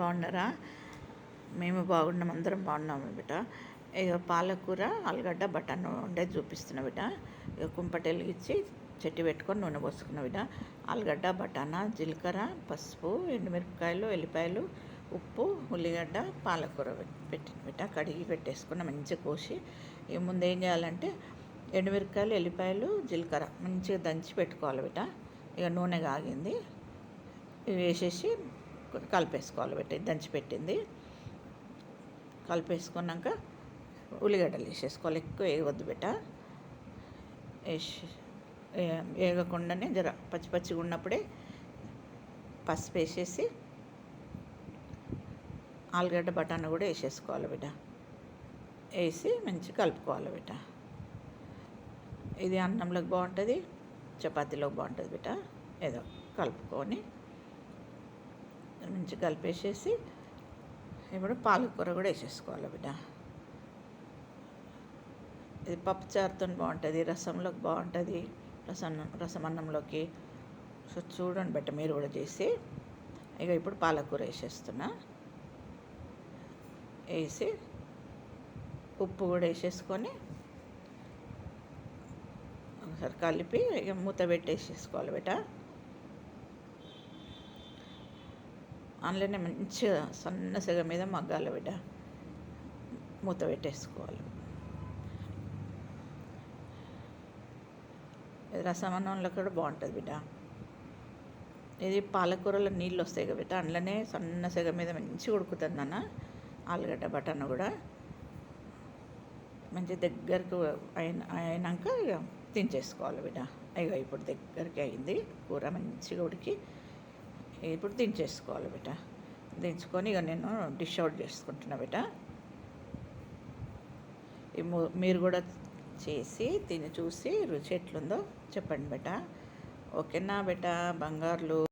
బాగున్నారా? మేము బాగున్నాం అందరం బాగున్నాము బిడ్డ ఇక పాలకూర ఆలుగడ్డ బటన్ ఉండేది చూపిస్తున్న బిడ్డ ఇక కుంపటెలు ఇచ్చి చెట్టు పెట్టుకొని నూనె పోసుకున్న బిడ్డ ఆలుగడ్డ బటానా జీలకర్ర పసుపు ఎండుమిరపకాయలు ఎల్లిపాయలు ఉప్పు ఉల్లిగడ్డ పాలకూర పెట్టి బిడ్డ కడిగి పెట్టేసుకున్న మంచిగా కోసి. ఇక ముందు ఏం చేయాలంటే ఎండుమిరపకాయలు ఎల్లిపాయలు జీలకర్ర మంచిగా దంచి పెట్టుకోవాలి బిడ్డ ఇక నూనె కాగింది. ఇవి కలుపుకొని కలిపేసుకోవాలి పెట్టి దంచి పెట్టింది కలిపేసుకున్నాక ఉల్లిగడ్డలు వేసేసుకోవాలి. ఎక్కువ వేయవద్దు బిడ్డ. వేసి వేగకుండానే జర పచ్చి పచ్చిగా ఉన్నప్పుడే పసుపు వేసేసి ఆలుగడ్డ బఠానీ కూడా వేసేసుకోవాలి బిడ్డ. వేసి మంచిగా కలుపుకోవాలి బిడ్డ. ఇది అన్నంలోకి బాగుంటుంది చపాతీలోకి బాగుంటుంది బిడ్డ. ఏదో కలుపుకొని మంచిగా కలిపేసేసి ఇప్పుడు పాలకూర కూడా వేసేసుకోవాలి బిడ్డ. ఇది పప్పుచారుతో బాగుంటుంది రసంలోకి బాగుంటుంది రసం రసం అన్నంలోకి. సో చూడండి బిడ్డ మీరు కూడా చేసి ఇక ఇప్పుడు పాలకూర వేసేస్తున్నా. వేసి ఉప్పు కూడా వేసేసుకొని ఒకసారి కలిపి ఇక మూత పెట్టేసేసుకోవాలి బిడ్డ. అందులోనే మంచిగా సన్న సెగ మీద మగ్గాలి బిడ్డ. మూత పెట్టేసుకోవాలి. రసం రసమన్నంలో కూడా బాగుంటుంది బిడ్డ. ఇది పాలకూరలో నీళ్ళు వస్తాయి కదా బిడ్డ అందులోనే సన్న సెగ మీద మంచిగా ఉడుకుతుంది అన్న ఆలుగడ్డ బటన్ కూడా. మంచి దగ్గరకు అయిన అయినాక ఇక దించేసుకోవాలి బిడ్డ. అయ్యో ఇప్పుడు దగ్గరికి అయింది. కూర మంచిగా ఉడికి ఇప్పుడు దించేసుకోవాలి బిడ్డ. దించుకొని ఇక నేను డిష్ అవుట్ చేసుకుంటున్నా బిడ్డ. మీరు కూడా చేసి తిని చూసి రుచి ఎట్లుందో చెప్పండి బిడ్డ. ఓకేనా బిడ్డ? బంగారులు.